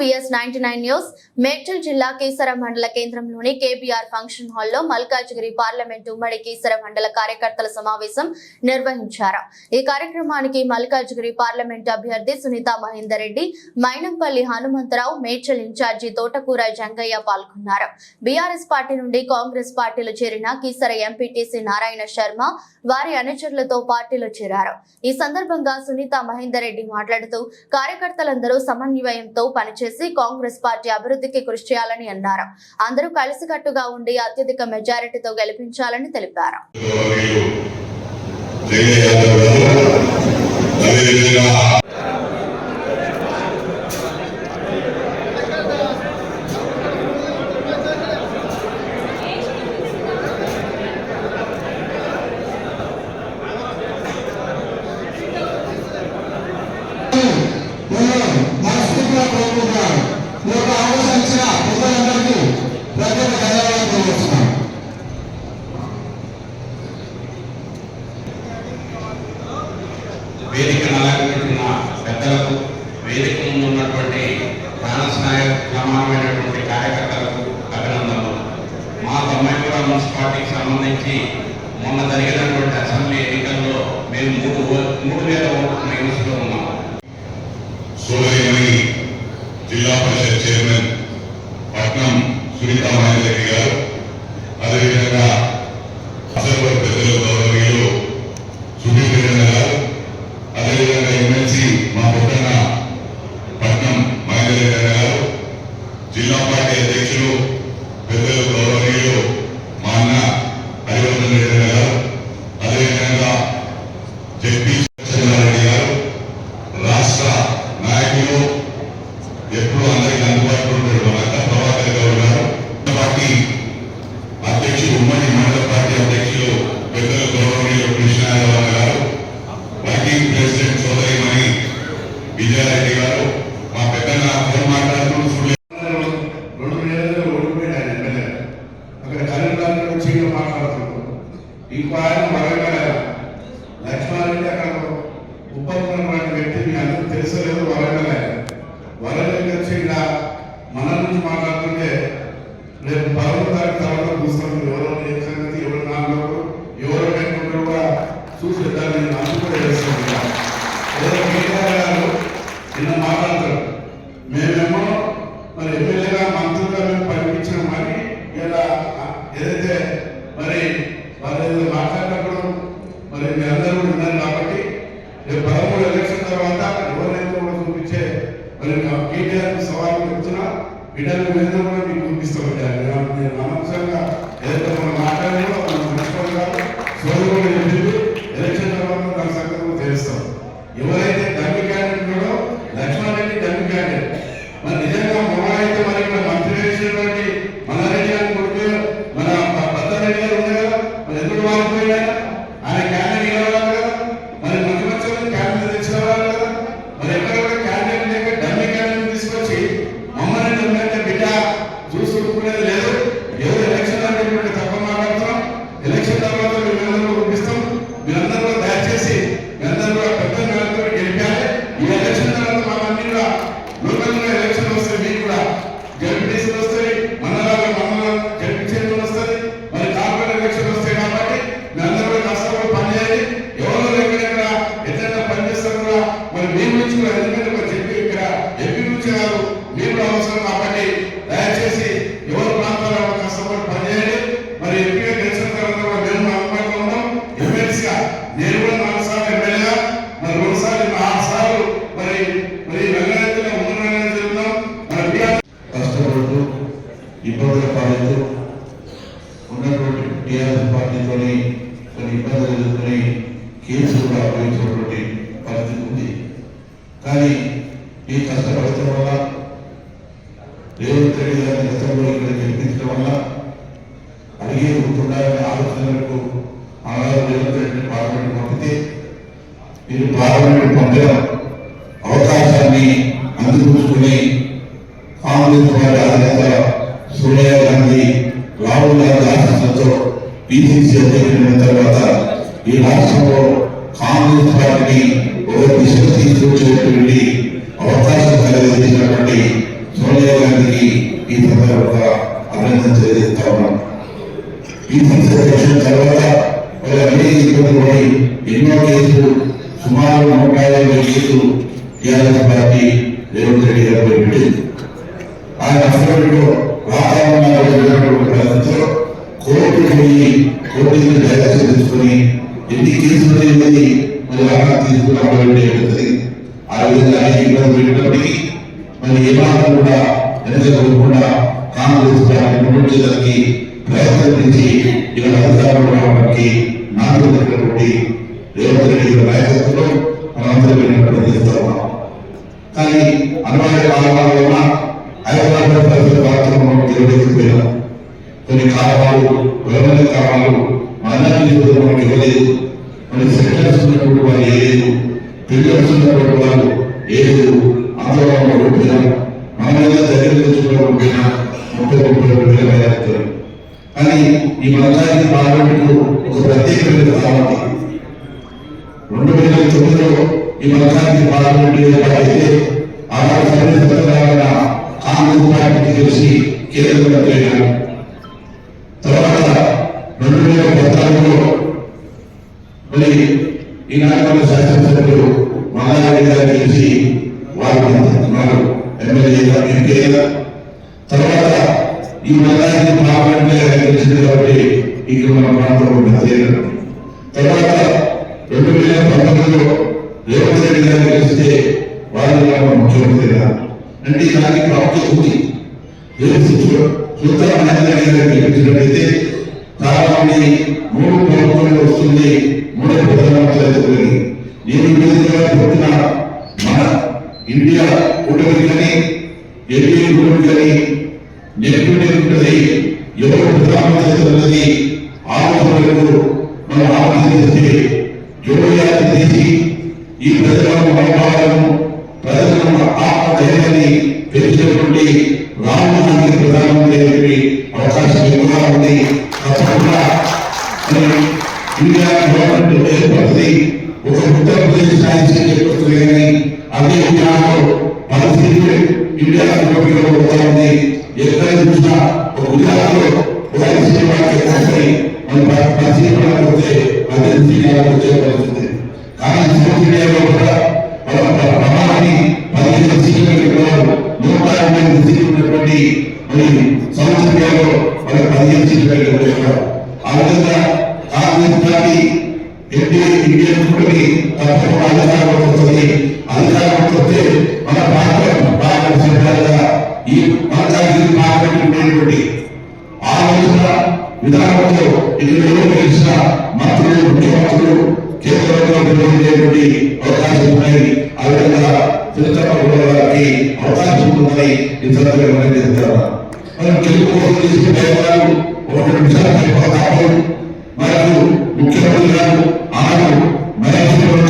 VS ninety nine news Medchal జిల్లా కీసర మండల కేంద్రంలోని కేబీఆర్ ఫంక్షన్ హాల్లో మల్కాజ్గిరి పార్లమెంట్ ఉమ్మడి కీసర మండల కార్యకర్తల సమావేశం నిర్వహించారు. ఈ కార్యక్రమానికి మల్కాజ్గిరి పార్లమెంట్ అభ్యర్థి సునీత మహేందర్ రెడ్డి మైనంపల్లి హనుమంతరావు మేడ్చల్ ఇన్ఛార్జి తోటకూర జంగయ్య పాల్గొన్నారు. బీఆర్ఎస్ పార్టీ నుండి కాంగ్రెస్ పార్టీలో చేరిన కీసర ఎంపీటీసీ నారాయణ శర్మ వారి అనుచరులతో పార్టీలో చేరారు. ఈ సందర్భంగా సునీత మహేందర్ రెడ్డి మాట్లాడుతూ కార్యకర్తలందరూ సమన్వయంతో చేసి కాంగ్రెస్ పార్టీ అభివృద్ధికి కృషి చేయాలని అన్నారు. అందరూ కలిసికట్టుగా ఉండి అత్యధిక మెజారిటీతో గెలిపించాలని తెలిపారు. వేదిక ముందు ఉన్నటువంటి ప్రాణస్నాయ సమానమైనటువంటి కార్యకర్తలకు అభినందనలు. మా తొమ్మిదిపుర మున్సిపాలిటీకి సంబంధించి మొన్న జరిగినటువంటి అసెంబ్లీ ఎన్నికల్లో మేము మూడు మూడు వేల ఓట్లు మైనస్లో ఉన్నాం. సోదరిమణి జిల్లా పరిషత్ చైర్మన్ పట్నం సునీతా మహేందర్ గారు. అదేవిధంగా అసలు పెద్దలు గౌరవనీయులు సునీల్ కిరణ్ గారు అదేవిధంగా ఎమ్మెల్సీ మా పొట్టన్న పట్నం మహేందర్ రెడ్డి గారు జిల్లా పార్టీ అధ్యక్షులు పెద్దలు గౌరవనీయులు మా అన్న హరివర్ధన్ రెడ్డి గారు అదేవిధంగా జడ్పీ చంద్రారెడ్డి గారు రాష్ట్ర నాయకులు ఎప్పుడు అందరికీ అందుబాటులో ఉంటారు అంతా ప్రభాకర్ గౌడ్ గారు పార్టీ అధ్యక్షులు ఉమ్మడి మండల పార్టీ అధ్యక్షులు పెద్దలు గౌరవనీయులు కృష్ణారావు గారు వర్కింగ్ ప్రెసిడెంట్ సోదరిమణి విజయారెడ్డి గారు మా పెద్దన్న ఫోన్ మాట్లాడుతూ సులే రెండు నెలలు ఓడిపోయాడు ఆయన ఎమ్మెల్యే అక్కడ వచ్చి మాట్లాడుతున్నాం. ఇంకో ఆయన వరంగల్ లక్ష్మారెడ్డి అక్కడ ఉపకున్నటువంటి వ్యక్తి మీ అందరూ తెలుసలేదు వరంగల్. ఆయన వరంగల్ వచ్చి ఇలా మన నుంచి మాట్లాడుతుంటే రేపు పదవ తారీఖు తర్వాత చూస్తాం. ఎవరో ఏ సంగతి ఎవరు నాలుగు ఎవరు పెట్టుకుంటారు కూడా చూసి దాన్ని నేను కూడా చేస్తాను ఇలా. ఏదో కేటీఆర్ గారు నిన్న మాట్లాడతారు మేమేమో మరి ఎమ్మెల్యేగా మంత్రులుగా మేము పంపించిన మరి ఇలా ఏదైతే మరి వాళ్ళు ఏదో మాట్లాడినప్పుడు మరి మీ అందరూ ఉన్నారు కాబట్టి రేపు పదమూడు ఎలక్షన్ తర్వాత ఎవరైతే కూడా చూపించే మరి కేటీఆర్ సవాల్ చెప్తున్నా బిడ్డలు మీద కూడా మీకు చూపిస్తామంటారు నేను అనవసరంగా ఏదైతే మనం మాట్లాడామో మనం ప్రిన్సిపల్ గారు చెప్పింది ఎలక్షన్ తర్వాత దాని సంగతి కూడా తెలుస్తాం. ఎవరైతే అవసరం కాబట్టి దయచేసి ఎవరి ప్రాంతాల్లో కష్టపడి పనిచేయండి. మరి ఎంపీగా గెలిచిన తర్వాత కూడా మేము అందుబాటులో ఉన్నాం. ఎమ్మెల్సీగా నేను కూడా నాలుగు సార్లు ఎమ్మెల్యేగా మరి రెండు సార్లు ఆరు సార్లు మరి మరి రంగనాథులు ఉన్నారని చెప్తున్నాం ఉన్నాం. కష్టపడుతూ ఇబ్బందులు పాలవుతూ ఉన్నటువంటి టీఆర్ఎస్ పార్టీతోని కొన్ని ఇబ్బందులు ఎదుర్కొని కేసులు కూడా అప్పగించినటువంటి పరిస్థితి ఉంది కానీ ఈ కష్టపడటం వల్ల రేవంత్ రెడ్డి గారిని గతంలో ఇక్కడ గెలిపించడం వల్ల అడిగే ఉండాలనే ఆలోచనలకు ఆనాడు రేవంత్ రెడ్డిని పార్లమెంట్ పంపితే మీరు పార్లమెంట్ పంపిన అవకాశాన్ని అందిపుచ్చుకుని కాంగ్రెస్ పార్టీ అధినేత సోనియా గాంధీ రాహుల్ గాంధీ ఆశీస్సులతో పిసిసి అధ్యక్షుడైన తర్వాత ఈ రాష్ట్రంలో కాంగ్రెస్ పార్టీని ఒక దిశ తీసుకొచ్చేటువంటి అవకాశం కలిగించినటువంటి సోనియా గాంధీకి ఈ సందర్భంగా అభినందన తెలియజేస్తా ఉన్నాం పిసిసి సంస్థ తర్వాత అనేక ఇబ్బందులు ఎన్నో కేసులు సుమారు నూట యాభై కేసులు టీఆర్ఎస్ పార్టీ రేవంత్ రెడ్డి గారు పెట్టింది. ఆయన అసెంబ్లీలో వాతావరణంలో జరిగినటువంటి పరిస్థితుల్లో కోర్టు పోయి కోర్టు డైరెక్షన్ తీసుకొని ఎన్ని కేసులు అనేది మరి తీసుకున్నటువంటి ఆ విధంగా అనేక ఇబ్బందులు పెట్టినప్పటికీ మరి ఏమాత్రం కూడా వెనకకుండా కాంగ్రెస్ పార్టీ ముందుకు ప్రయత్నం చేసి అధికారంలో రావడానికి నాకు దగ్గరటువంటి రేవంత్ రెడ్డి గారి నాయకత్వంలో మనందరూ ఉన్నాం కానీ అనివార్య కారణాల వలన హైదరాబాద్ పరిస్థితి రాష్ట్రంలో కొన్ని కారణాలు వివరణ కారణాలు మనందరికీ మనకి ఇవ్వలేదు మరి ఉన్నటువంటి వారు లేదు పిల్లర్స్ ఉన్నటువంటి వాళ్ళు ఏ లేదు ఆందోళనలో మన మీద దగ్గర తెచ్చుకోవడం ముప్పై ముప్పై రెండు వేల కానీ ఈ మతానికి పార్లమెంటు ఒక ప్రత్యేకమైన కావాలి రెండు వేల తొమ్మిదిలో ఈ మతానికి పార్లమెంట్ ఏర్పాటైతే ఆనాడు సర్వీస్ కాంగ్రెస్ పార్టీకి తెలిసి కేంద్రంలో మంత్రి తర్వాత రెండు వేల పద్నాలుగులో మళ్ళీ ఈనాటి మన శాసనసభ్యులు మహారాజు గారు తెలిసి వారు ఎమ్మెల్యేగా ఎంపీగా తర్వాత ఈ మతానికి పార్లమెంట్ గెలిచింది కాబట్టి ఇక్కడ మన ప్రాంతంలో ప్రత్యేకత తర్వాత రెండు వేల పంతొమ్మిదిలో రేవంత్ రెడ్డి గారు గెలిస్తే వాళ్ళు ముఖ్యమంత్రిగా అంటే దానికి ప్రాప్తి ఉంది. సుల్తాన్ మహేంద్ర గారు మూడు ప్రభుత్వంలో వస్తుంది మూడు ప్రధానమంత్రి అవుతుంది నేను విధంగా పొద్దున మన ఇండియా కూటమి కానీ ఎన్డీఏ కూటమి కానీ అవకాశం ఎక్కువగా ఉంది తప్పకుండా ఇండియా గవర్నమెంట్ ఏర్పడుతుంది ఒక ఉత్తరప్రదేశ్ ఏర్పడుతుంది కానీ అదే మన పరిస్థితి ఇండియా ఉంది ఎక్కడ చూసినా ఒక గుజరాత్లో ఒక ఐసీఎం అదే కానీ కూడా మన ప్రమాణాన్ని పదిహేను సీట్లు నూట సీట్లు ఉన్నటువంటి మరి సోషల్ మీడియాలో మన పదిహేను సీట్లు పెట్టినారు ఆ విధంగా కాంగ్రెస్ పార్టీ ఎన్డీఏ ఇండియన్ కూటమి తప్పకుండా అధికారంలోకి వస్తుంది అధికారంలోకి వస్తే మన భారత భారత ఈ పంచాయతీ పార్లమెంట్ ఉండేటువంటి ఆలోచన విధానంలో మంత్రులు ముఖ్యమంత్రులు కేంద్రంలో నిర్వహించేటువంటి అవకాశం ఉన్నాయి. ఆ విధంగా తిరుపతి గారికి అవకాశం ఉందని ఈ సందర్భంగా మనం తెలుగు కోసం ఒకటి నిమిషాలు మనకు ముఖ్యమంత్రి గారు ఆనాడు మహేశ్వర